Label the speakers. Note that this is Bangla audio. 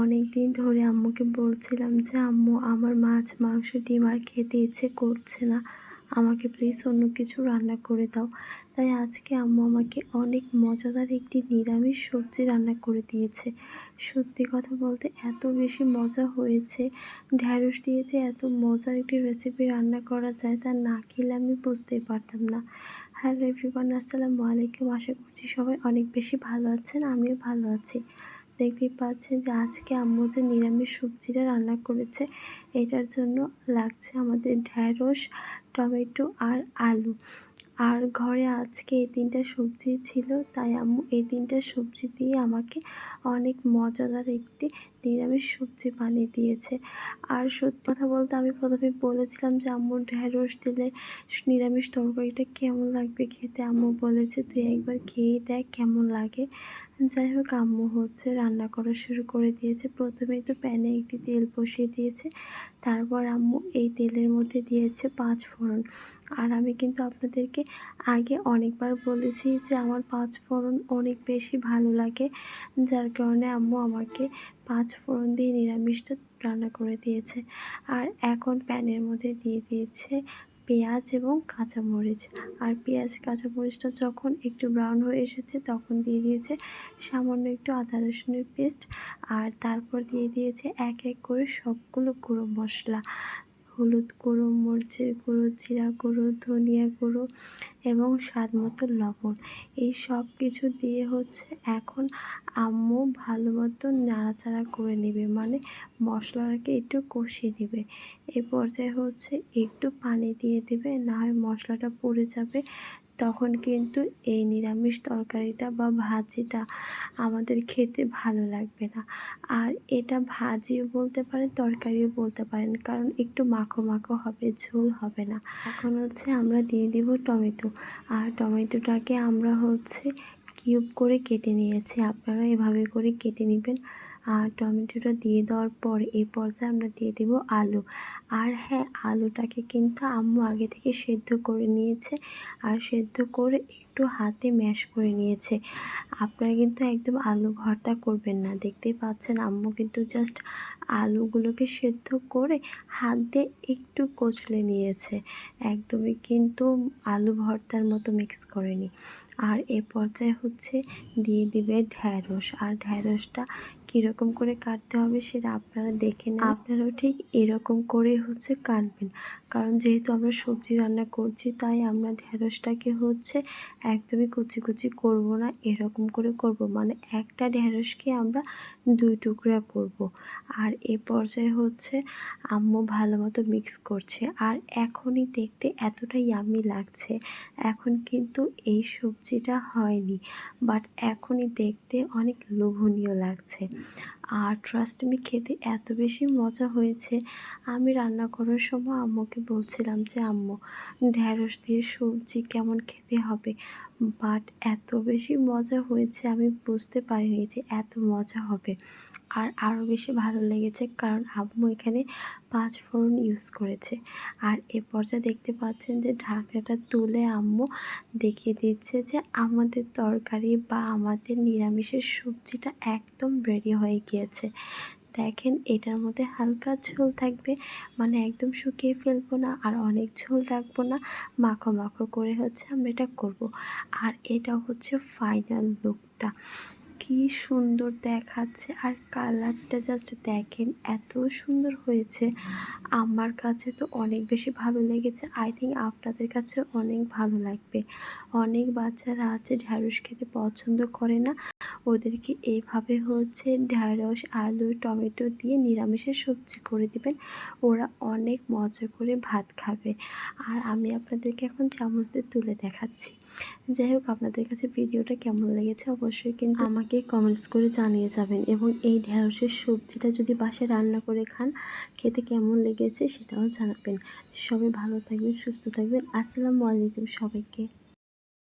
Speaker 1: অনেক দিন ধরে আম্মুকে বলছিলাম যে, আম্মু, আমার মাছ, মাংস, ডিম আর খেতে ইচ্ছে করছে না। আমাকে প্লিজ অন্য কিছু রান্না করে দাও। তাই আজকে আম্মু আমাকে অনেক মজাদার একটি নিরামিষ সবজি রান্না করে দিয়েছে। সত্যি কথা বলতে এত বেশি মজা হয়েছে। ঢ্যাঁড়স দিয়ে যে এত মজার একটি রেসিপি রান্না করা যায় তা না খেলে আমি বুঝতেই পারতাম না। হ্যালো এভরিওয়ান আসসালামু আলাইকুম। আশা করছি সবাই অনেক বেশি ভালো আছেন, আমিও ভালো আছি। দেখতেই পাচ্ছেন যে আজকে আম্মু যে নিরামিষ সবজিটা রান্না করেছে, এটার জন্য লাগছে আমাদের ঢ্যাঁড়স, টমেটো আর আলু। আর ঘরে আজকে এই তিনটা সবজি ছিল, তাই আম্মু এই তিনটা সবজি দিয়ে আমাকে অনেক মজাদার একটি নিরামিষ সবজি বানিয়ে দিয়েছে। আর সত্যি কথা বলতে আমি প্রথমে বলেছিলাম যে আম্মুর ঢ্যাঁড়স দিলে নিরামিষ তরকারিটা কেমন লাগবে খেতে? আম্মু বলেছে, তুই একবার খেয়েই দেখ কেমন লাগে। যাই হোক, আম্মু হচ্ছে রান্না করা শুরু করে দিয়েছে। প্রথমেই তো প্যানে একটি তেল বসিয়ে দিয়েছে, তারপর আম্মু এই তেলের মধ্যে দিয়েছে পাঁচ ফোড়ন। আর আমি কিন্তু আপনাদেরকে আগে অনেকবার বলেছি যে আমার পাঁচ ফোড়ন অনেক বেশি ভালো লাগে। যার কারণে আম্মু আমাকে পাঁচ ফোড়ন দিয়ে নিরামিষটা রান্না করে দিয়েছে। আর এখন প্যানের মধ্যে দিয়ে দিয়েছে পেঁয়াজ এবং কাঁচামরিচ। আর পেঁয়াজ, কাঁচামরিচটা যখন একটু ব্রাউন হয়ে এসেছে তখন দিয়ে দিয়েছে সামান্য একটু আদা রসুনের পেস্ট। আর তারপর দিয়ে দিয়েছে এক এক করে সবগুলো গুঁড়ো মশলা। হলুদ গুঁড়ো, মরিচের গুঁড়ো, জিরা গুঁড়ো, ধনিয়া গুঁড়ো এবং স্বাদ মতো লবণ। এই সব কিছু দিয়ে হচ্ছে এখন আম্মু ভালো মতো নাড়াচাড়া করে নেবে। মানে মশলাটাকে একটু কষিয়ে নেবে। এ পর্যায়ে হচ্ছে একটু পানি দিয়ে দেবে। না হয় মশলাটা পড়ে যাবে। তখন কিন্তু এই নিরামিষ তরকারিটা বা ভাজিটা আমাদের খেতে ভালো লাগবে না। আর এটা ভাজিও বলতে পারেন, তরকারিও বলতে পারেন, কারণ একটু মাখো মাখো হবে, ঝোল হবে না। এখন হচ্ছে আমরা দিয়ে দিব টমেটো। আর টমেটোটাকে আমরা হচ্ছে কিউব করে কেটে নিয়েছি। আপনারা এভাবে করে কেটে নেবেন। আর টমেটোটা দিয়ে দেওয়ার পর এই পর্যায়ে আমরা দিয়ে দেব আলু। আর হ্যাঁ আলুটাকে কিন্তু আম্মু আগে থেকে সেদ্ধ করে নিয়েছে আর সেদ্ধ করে একটু হাতে ম্যাশ করে নিয়েছে। আপনারা কিন্তু একদম আলু ভর্তা করবেন না। দেখতেই পাচ্ছেন আম্মু কিন্তু জাস্ট আলুগুলোকে সেদ্ধ করে হাত দিয়ে একটু কচলে নিয়েছে। একদমই কিন্তু আলু ভর্তার মতো মিক্স করেনি। আর এ পর্যায়ে হচ্ছে দিয়ে দিবে ঢ্যাঁড়স। আর ঢ্যাঁড়সটা কীরকম করে কাটতে হবে সেটা আপনারা দেখে নেন। আপনারাও ঠিক এরকম করে হচ্ছে কাটবেন। কারণ যেহেতু আমরা সবজি রান্না করছি, তাই আমরা ঢ্যাঁড়সটাকে হচ্ছে একদমই কুচি কুচি করব না, এরকম করে করব। মানে একটা ঢ্যাঁড়সকে আমরা দুই টুকরা করব। আর এ পর্যায়ে হচ্ছে আম্মু ভালো মতো মিক্স করছে। আর এখনই দেখতে এতটা ইয়ামি লাগছে। এখন কিন্তু এই সবজিটা হয়নি বাট এখনই দেখতে অনেক লোভনীয় লাগছে। আর ট্রাস্ট মি খেতে এত বেশি মজা হয়েছে। আমি রান্না করার সময় আম্মুকে বলছিলাম যে, আম্মু ঢ্যাঁড়স দিয়ে সবজি কেমন খেতে হবে? বাট এত বেশি মজা হয়েছে, আমি বুঝতে পারিনি যে এত মজা হবে। আর আরও বেশি ভালো লেগেছে কারণ আম্মু এখানে পাঁচ ফোড়ন ইউজ করেছে। আর এ পর্যায়ে দেখতে পাচ্ছেন যে, ঢাকনাটা তুলে আম্মু দেখিয়ে দিচ্ছে যে, আমাদের তরকারি বা আমাদের নিরামিষের সবজিটা একদম রেডি হয়ে গিয়েছে। দেখেন, এটার মধ্যে হালকা ঝোল থাকবে। মানে একদম শুকিয়ে ফেলব না, আর অনেক ঝোল রাখব না। মাখো মাখো করে হচ্ছে আমরা এটা করব। আর এটা হচ্ছে ফাইনাল লুকটা কি সুন্দর দেখাচ্ছে। আর কালারটা জাস্ট দেখেন, এত সুন্দর হয়েছে। আমার কাছে তো অনেক বেশি ভালো লেগেছে। আই থিঙ্ক আপনাদের কাছে অনেক ভালো লাগবে। অনেক বাচ্চারা আছে, ঢ্যাঁড়স খেতে পছন্দ করে না। ওদেরকে এইভাবে হচ্ছে ঢ্যাঁড়স, আলু, টমেটো দিয়ে নিরামিষের সবজি করে দিবেন। ওরা অনেক মজা করে ভাত খাবে। আর আমি আপনাদেরকে এখন চামচ দিয়ে তুলে দেখাচ্ছি। যাই হোক, আপনাদের কাছে ভিডিওটা কেমন লেগেছে অবশ্যই কিন্তু আমাকে কমেন্টস করে জানিয়ে যাবেন। এবং এই ঢ্যাঁড়সের সবজিটা যদি বাসায় রান্না করে খান, খেতে কেমন লেগেছে সেটাও জানাবেন। সবাই ভালো থাকবেন, সুস্থ থাকবেন। আসসালামু আলাইকুম সবাইকে।